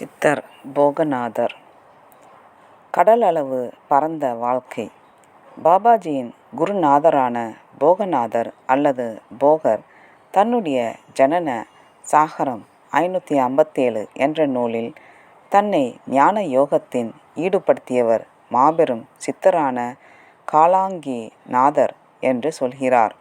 சித்தர் போகநாதர். கடல் அளவு பரந்த வாழ்க்கை. பாபாஜியின் குருநாதரான போகநாதர் அல்லது போகர் தன்னுடைய ஜனன சாகரம் ஐநூற்றி ஐம்பத்தேழு என்ற நூலில் தன்னை ஞான யோகத்தின் ஈடுபடுத்தியவர் மாபெரும் சித்தரான காலாங்கிநாதர் என்று சொல்கிறார்.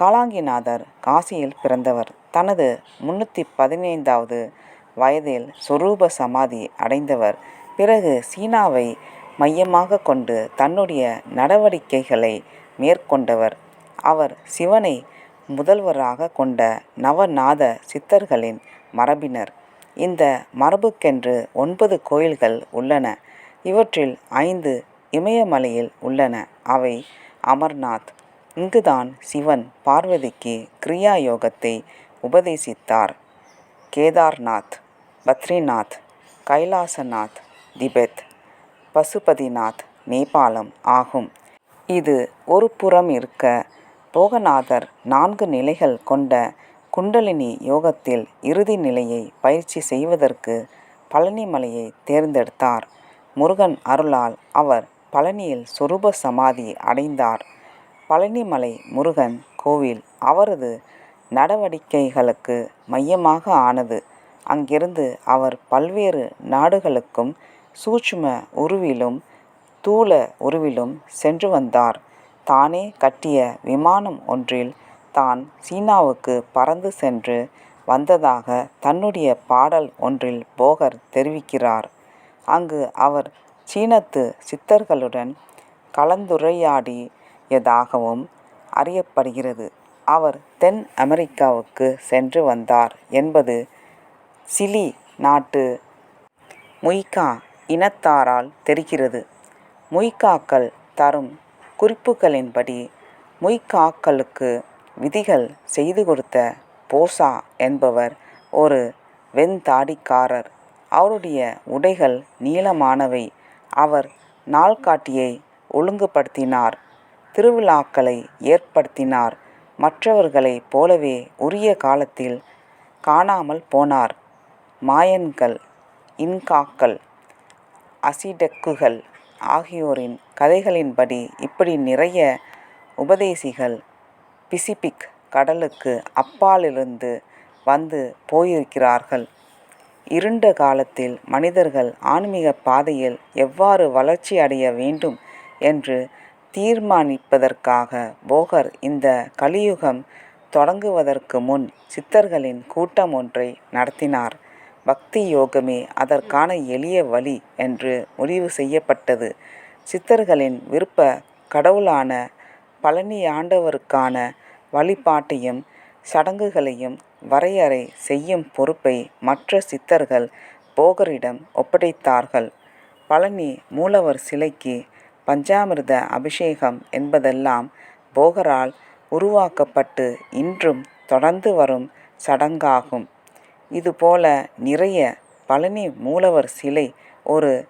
காலாங்கிநாதர் காசியில் பிறந்தவர். தனது முன்னூற்றி பதினைந்தாவது வயதில் சொரூப சமாதி அடைந்தவர். பிறகு சீனாவை மையமாக கொண்டு தன்னுடைய நடவடிக்கைகளை மேற்கொண்டவர். அவர் சிவனை முதல்வராக கொண்ட நவநாத சித்தர்களின் மரபினர். இந்த மரபுக்கென்று ஒன்பது கோயில்கள் உள்ளன. இவற்றில் ஐந்து இமயமலையில் உள்ளன. அவை அமர்நாத் இங்குதான் சிவன் பார்வதிக்கு கிரியா யோகத்தை உபதேசித்தார். கேதார்நாத் பத்ரிநாத் கைலாசநாத் திபெத் பசுபதிநாத் நேபாளம் ஆகும். இது ஒரு புறம் இருக்க போகநாதர் நான்கு நிலைகள் கொண்ட குண்டலினி யோகத்தில் இறுதி நிலையை பயிற்சி செய்வதற்கு பழனி மலையை தேர்ந்தெடுத்தார். முருகன் அருளால் அவர் பழனியில் சொரூப சமாதி அடைந்தார். பழனிமலை முருகன் கோவில் அவரது நடவடிக்கைகளுக்கு மையமாக ஆனது. அங்கிருந்து அவர் பல்வேறு நாடுகளுக்கும் சூட்சும உருவிலும் தூல உருவிலும் சென்று வந்தார். தானே கட்டிய விமானம் ஒன்றில் தான் சீனாவுக்கு பறந்து சென்று வந்ததாக தன்னுடைய பாடல் ஒன்றில் போகர் தெரிவிக்கிறார். அங்கு அவர் சீனத்து சித்தர்களுடன் கலந்துரையாடியதாகவும் அறியப்படுகிறது. அவர் தென் அமெரிக்காவுக்கு சென்று வந்தார் என்பது சிலி நாட்டு முய்கா இனத்தாரால் தெரிகிறது. முய்காக்கள் தரும் குறிப்புகளின்படி முய்காக்களுக்கு விதிகள் செய்து கொடுத்த போசா என்பவர் ஒரு வெண்தாடிக்காரர். அவருடைய உடைகள் நீளமானவை. அவர் நாள்காட்டியை ஒழுங்குபடுத்தினார். திருவிழாக்களை ஏற்படுத்தினார். மற்றவர்களைப் போலவே உரிய காலத்தில் காணாமல் போனார். மாயன்கள் இன்காக்கள் அசிடெக்குகள் ஆகியோரின் கதைகளின்படி இப்படி நிறைய உபதேசிகள் பிசிபிக் கடலுக்கு அப்பாலிருந்து வந்து போயிருக்கிறார்கள். இருண்ட காலத்தில் மனிதர்கள் ஆன்மீக பாதையில் எவ்வாறு வளர்ச்சி அடைய வேண்டும் என்று தீர்மானிப்பதற்காக போகர் இந்த கலியுகம் தொடங்குவதற்கு முன் சித்தர்களின் கூட்டம் ஒன்றை நடத்தினார். பக்தி யோகமே அதற்கான எளிய வழி என்று முடிவு செய்யப்பட்டது. சித்தர்களின் விருப்ப கடவுளான பழனியாண்டவருக்கான வழிபாட்டையும் சடங்குகளையும் வரையறை செய்யும் பொறுப்பை மற்ற சித்தர்கள் போகரிடம் ஒப்படைத்தார்கள். பழனி மூலவர் சிலைக்கு பஞ்சாமிர்த அபிஷேகம் என்பதெல்லாம் போகரால் உருவாக்கப்பட்டு இன்றும் தொடர்ந்து வரும் சடங்காகும். இதுபோல நிறைய பழனி மூலவர் சிலை ஒரு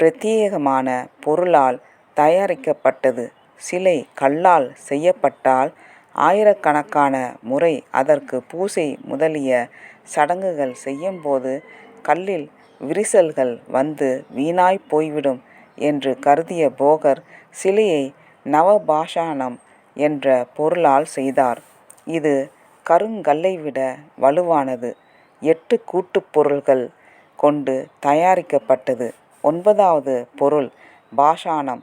பிரத்யேகமான பொருளால் தயாரிக்கப்பட்டது. சிலை கல்லால் செய்யப்பட்டால் ஆயிரக்கணக்கான முறை அதற்கு பூசை முதலிய சடங்குகள் செய்யும்போது கல்லில் விரிசல்கள் வந்து வீணாய் போய்விடும் என்று கருதிய போகர் சிலையை நவபாஷாணம் என்ற பொருளால் செய்தார். இது கருங்கல்லை விட வலுவானது. எட்டு கூட்டுப்பொருள்கள் கொண்டு தயாரிக்கப்பட்டது. ஒன்பதாவது பொருள் பாஷாணம்.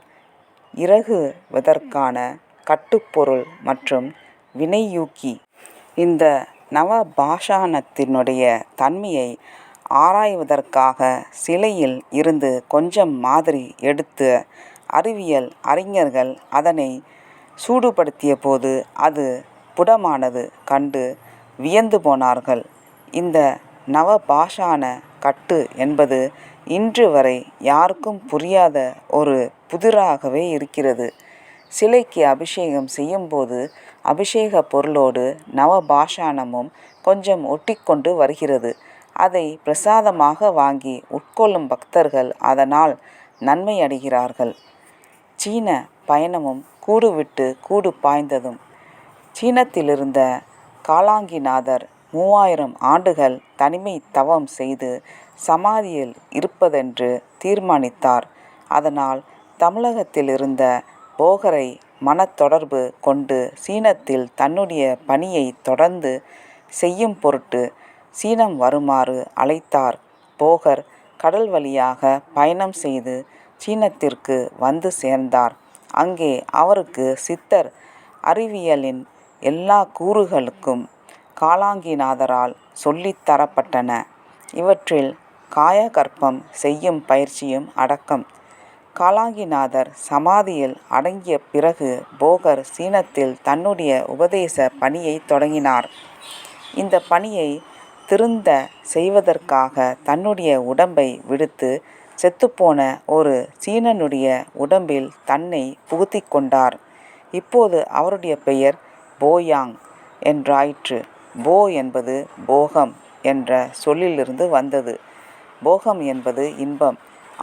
இறகுவதற்கான கட்டுப்பொருள் மற்றும் வினையூக்கி. இந்த நவ பாஷாணத்தினுடைய தன்மையை ஆராய்வதற்காக சிலையில் இருந்து கொஞ்சம் மாதிரி எடுத்து அறிவியல் அறிஞர்கள் அதனை சூடுபடுத்தியபோது அது புடமானது கண்டு வியந்து போனார்கள். இந்த நவபாஷாண கட்டு என்பது இன்று வரை யாருக்கும் புரியாத ஒரு புதிராகவே இருக்கிறது. சிலைக்கு அபிஷேகம் செய்யும்போது அபிஷேக பொருளோடு நவபாஷாணமும் கொஞ்சம் ஒட்டிக்கொண்டு வருகிறது. அதை பிரசாதமாக வாங்கி உட்கொள்ளும் பக்தர்கள் அதனால் நன்மை அடைகிறார்கள் சீன பயணமும் கூடு விட்டு கூடு பாய்ந்ததும். சீனத்திலிருந்த காலாங்கிநாதர் மூவாயிரம் ஆண்டுகள் தனிமை தவம் செய்து சமாதியில் இருப்பதென்று தீர்மானித்தார். அதனால் தமிழகத்திலிருந்த போகரை மனத்தொடர்பு கொண்டு சீனத்தில் தன்னுடைய பணியை தொடர்ந்து செய்யும் பொருட்டு சீனம் வருமாறு அழைத்தார். போகர் கடல் வழியாக பயணம் செய்து சீனத்திற்கு வந்து சேர்ந்தார். அங்கே அவருக்கு சித்தர் அறிவியலின் எல்லா கூறுகளுக்கும் காலாங்கிநாதரால் சொல்லித் தரப்பட்டன. இவற்றில் காயகற்பம் செய்யும் பயிற்சியும் அடக்கம். காலாங்கிநாதர் சமாதியில் அடங்கிய பிறகு போகர் சீனத்தில் தன்னுடைய உபதேச பணியைத் தொடங்கினார். இந்தப் பணியை திருந்தச் செய்வதற்காக தன்னுடைய உடம்பை விடுத்து செத்துப்போன ஒரு சீனனுடைய உடம்பில் தன்னைப் புகுத்திக் கொண்டார். இப்போது அவருடைய பெயர் போயாங் என்றாயிற்று. போ என்பது போகம் என்ற சொல்லிலிருந்து வந்தது. போகம் என்பது இன்பம்.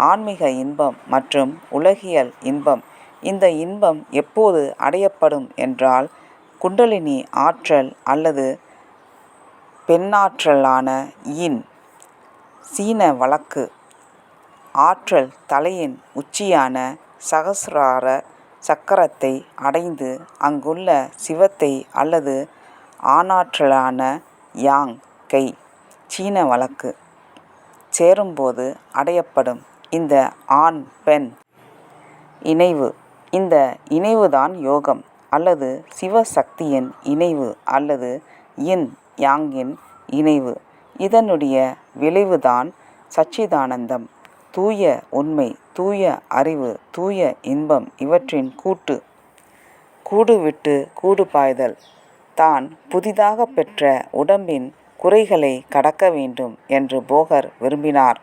ஆன்மீக இன்பம் மற்றும் உலகியல் இன்பம். இந்த இன்பம் எப்போது அடையப்படும் என்றால் குண்டலினி ஆற்றல் அல்லது பெண்ணாற்றலான யின். சீன வழக்கு ஆற்றல் தலையின் உச்சியான சகசிரார சக்கரத்தை அடைந்து அங்குள்ள சிவத்தை அல்லது ஆணாற்றலான யாங் கை சீன வழக்கு சேரும்போது அடையப்படும் இந்த ஆண் பெண் இணைவு. இந்த இணைவுதான் யோகம் அல்லது சிவசக்தியின் இணைவு அல்லது இன் யாங்கின் இணைவு. இதனுடைய விளைவுதான் சச்சிதானந்தம் தூய உண்மை தூய அறிவு தூய இன்பம் இவற்றின் கூட்டு. கூடு விட்டுக் கூடு பாய்தல். தான் புதிதாக பெற்ற உடம்பின் குறைகளை கடக்க வேண்டும் என்று போகர் விரும்பினார்.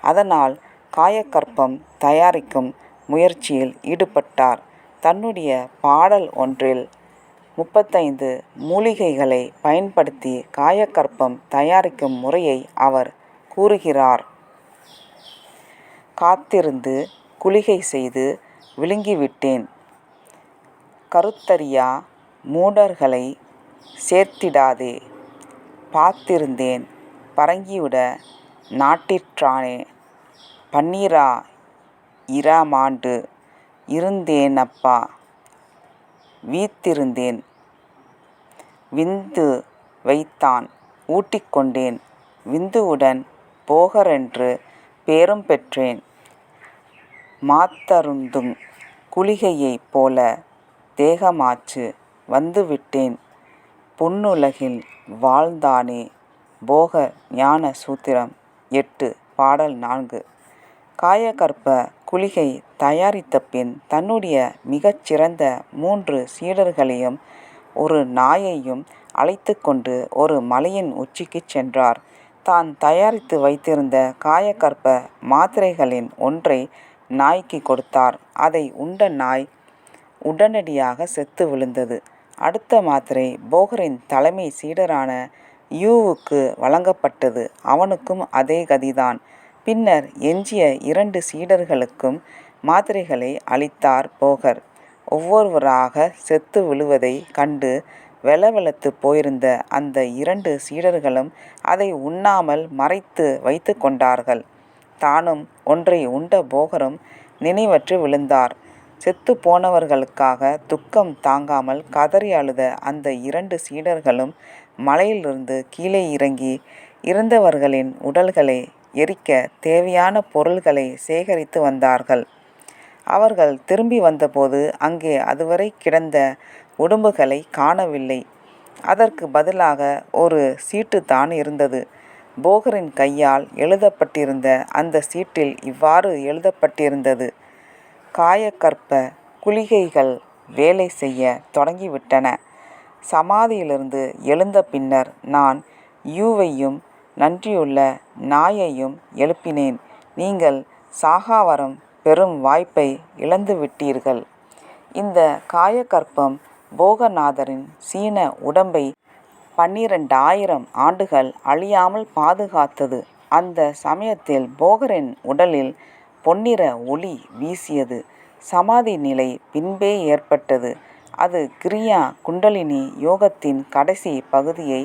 அதனால் காயக்கற்பம் தயாரிக்கும் முயற்சியில் ஈடுபட்டார். தன்னுடைய பாடல் ஒன்றில் முப்பத்தைந்து மூலிகைகளை பயன்படுத்தி காயக்கற்பம் தயாரிக்கும் முறையை அவர் கூறுகிறார். காத்திருந்து குளிகை செய்து விழுங்கிவிட்டேன். கருத்தறியா மூடர்களை சேர்த்திடாதே. பார்த்திருந்தேன். பரங்கியுட நாட்டிற்றானே. பன்னிரா இராமாண்டு இருந்தேனப்பா. வீத்திருந்தேன். விந்து வைத்தான். ஊட்டிக் கொண்டேன் விந்துவுடன் போகரென்று பேரும் பெற்றேன். மாத்தருந்தும் குளிகையைப் போல தேகமாச்சு வந்துவிட்டேன். புன்னுலகில் வாழ்ந்தானே போக ஞான சூத்திரம் எட்டு பாடல் நான்கு. காயகற்ப குளிகை தயாரித்தபின் தன்னுடைய மிகச்சிறந்த மூன்று சீடர்களையும் ஒரு நாயையும் அழைத்து கொண்டு ஒரு மலையின் உச்சிக்குச் சென்றார். தான் தயாரித்து வைத்திருந்த காயகற்ப மாத்திரைகளின் ஒன்றை நாய்க்கு கொடுத்தார். அதை உண்ட நாய் உடனடியாக செத்து விழுந்தது. அடுத்த மாத்திரை போகரின் தலைமை சீடரான யூவுக்கு வழங்கப்பட்டது. அவனுக்கும் அதே கதிதான். பின்னர் எஞ்சிய இரண்டு சீடர்களுக்கும் மாத்திரைகளை அளித்தார் போகர். ஒவ்வொருவராக செத்து விழுவதை கண்டு வெலவெலத்து போயிருந்த அந்த இரண்டு சீடர்களும் அதை உண்ணாமல் மறைத்து வைத்து கொண்டார்கள். தானும் ஒன்றை உண்ட போகரும் நினைவற்று விழுந்தார். செத்து போனவர்களுக்காக துக்கம் தாங்காமல் கதறி அழுத அந்த இரண்டு சீடர்களும் மலையிலிருந்து கீழே இறங்கி இறந்தவர்களின் உடல்களை எரிக்க தேவையான பொருள்களை சேகரித்து வந்தார்கள். அவர்கள் திரும்பி வந்தபோது அங்கே அதுவரை கிடந்த உடம்புகளை காணவில்லை. அதற்கு பதிலாக ஒரு சீட்டு தான் இருந்தது. போகரின் கையால் எழுதப்பட்டிருந்த அந்த சீட்டில் இவ்வாறு எழுதப்பட்டிருந்தது காயகற்ப குளிகைகள் வேலை செய்யத் தொடங்கிவிட்டன. சமாதியிலிருந்து எழுந்த பின்னர் நான் யூவையும் நன்றியுள்ள நாயையும் எழுப்பினேன். நீங்கள் சாகாவரம் பெறும் வாய்ப்பை இழந்துவிட்டீர்கள். இந்த காயகற்பம் போகநாதரின் சீன உடம்பை பன்னிரண்டாயிரம் ஆண்டுகள் அழியாமல் பாதுகாத்தது. அந்த சமயத்தில் போகரின் உடலில் பொன்னிற ஒளி வீசியது. சமாதி நிலை பின்பே ஏற்பட்டது. அது கிரியா குண்டலினி யோகத்தின் கடைசி பகுதியை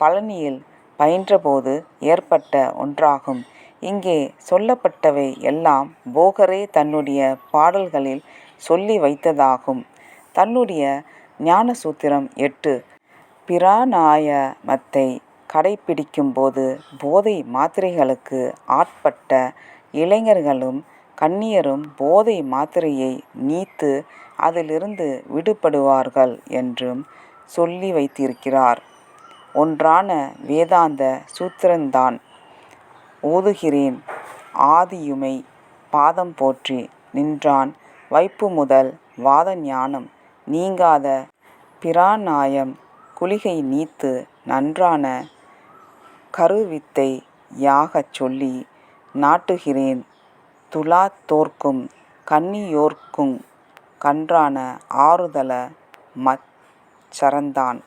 பழனியில் பயின்றபோது ஏற்பட்ட ஒன்றாகும். இங்கே சொல்லப்பட்டவை எல்லாம் போகரே தன்னுடைய பாடல்களில் சொல்லி வைத்ததாகும். தன்னுடைய ஞானசூத்திரம் எட்டு. பிராணாயமத்தை கடைப்பிடிக்கும்போது போதை மாத்திரைகளுக்கு ஆட்பட்ட இளைஞர்களும் கன்னியரும் போதை மாத்திரையை நீத்து அதிலிருந்து விடுபடுவார்கள் என்றும் சொல்லி வைத்திருக்கிறார். ஒன்றான வேதாந்த சூத்திரந்தான் ஓதுகிறேன் ஆதியுமை பாதம் போற்றி நின்றான் வைப்புமுதல் வாத ஞானம் நீங்காத பிராணாயம் குளிகை நீத்து நன்றான கருவித்தை யாகச் சொல்லி நாட்டுகிறேன் துலாத்தோர்க்கும் கன்னியோர்க்குங் கன்றான ஆறுதல மச் சரந்தான்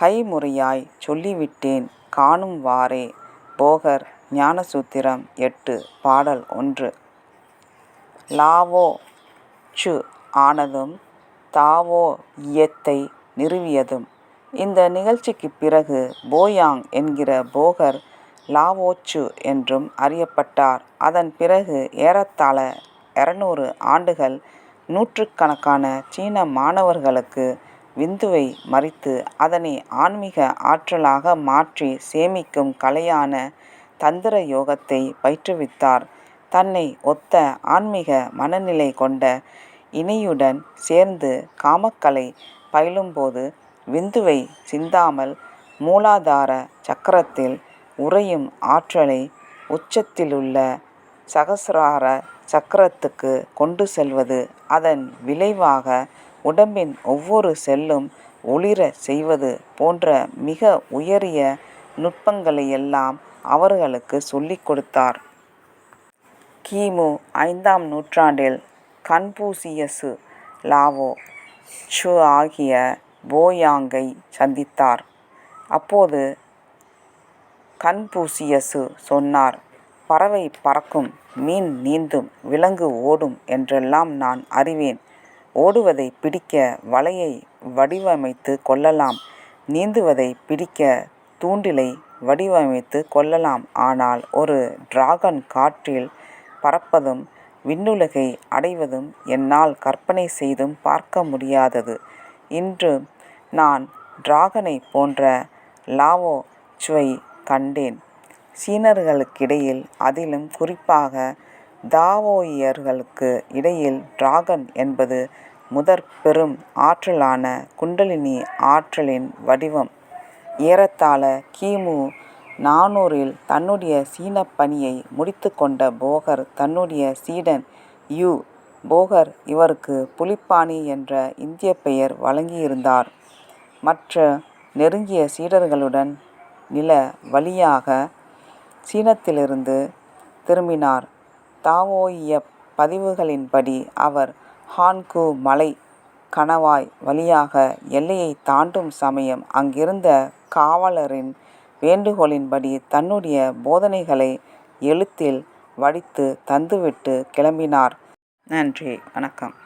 கைம்முறையாய்ச் சொல்லிவிட்டேன் காணும் வாறே. போகர் ஞானசூத்திரம் எட்டு பாடல் ஒன்று. லாவோ ட்சு ஆனதும் தாவோ இயத்தை நிறுவியதும். இந்த நிகழ்ச்சிக்குப் பிறகு போயாங் என்கிற போகர் லாவோச்சு என்றும் அறியப்பட்டார். அதன் பிறகு ஏறத்தாழ இருநூறு ஆண்டுகள் நூற்றுக்கணக்கான சீன மாணவர்களுக்கு விந்துவை மறித்து அதனை ஆன்மீக ஆற்றலாக மாற்றி சேமிக்கும் கலையான தந்திர யோகத்தை பயிற்றுவித்தார். தன்னை ஒத்த ஆன்மீக மனநிலை கொண்ட இணையுடன் சேர்ந்து காமக்கலை பயிலும்போது விந்துவை சிந்தாமல் மூலாதார சக்கரத்தில் உறையும் ஆற்றலை உச்சத்திலுள்ள சகசிரார சக்கரத்துக்கு கொண்டு செல்வது அதன் விளைவாக உடம்பின் ஒவ்வொரு செல்லும் ஒளிரச் செய்வது போன்ற மிக உயரிய நுட்பங்களையெல்லாம் அவர்களுக்கு சொல்லிக் கொடுத்தார். கிமு ஐந்தாம் நூற்றாண்டில் கன்பூசியசு லாவோ ஷு ஆகிய போயாங்கை சந்தித்தார். அப்போது கன்பூசியசு சொன்னார் பறவை பறக்கும் மீன் நீந்தும் விலங்கு ஓடும் என்றெல்லாம் நான் அறிவேன். ஓடுவதை பிடிக்க வலையை வடிவமைத்து கொள்ளலாம் நீந்துவதை பிடிக்க தூண்டிலை வடிவமைத்து கொள்ளலாம் ஆனால் ஒரு டிராகன் காற்றில் பறப்பதும் விண்ணுலகை அடைவதும் என்னால் கற்பனை செய்தும் பார்க்க முடியாதது. இன்று நான் டிராகனைப் போன்ற லாவோ சுவை கண்டேன். சீனர்களுக்கிடையில் அதிலும் குறிப்பாக தாவோயியர்களுக்கு இடையில் டிராகன் என்பது முதற் பெரும் ஆற்றலான குண்டலினி ஆற்றலின் வடிவம். ஏறத்தாழ கிமு நானூறில் தன்னுடைய சீனப் பணியை முடித்துக்கொண்ட போகர் தன்னுடைய சீடன் யு. போகர் இவருக்கு புலிப்பாணி என்ற இந்தியப் பெயர் வழங்கியிருந்தார். மற்ற நெருங்கிய சீடர்களுடன் நில வழியாக சீனத்திலிருந்து திரும்பினார். தாவோயியப் பதிவுகளின்படி அவர் ஹான்கு மலை கணவாய் வழியாக எல்லையைத் தாண்டும் சமயம் அங்கிருந்த காவலரின் வேண்டுகோளின்படி தன்னுடைய போதனைகளை எழுத்தில் வடித்து தந்துவிட்டு கிளம்பினார். நன்றி வணக்கம்.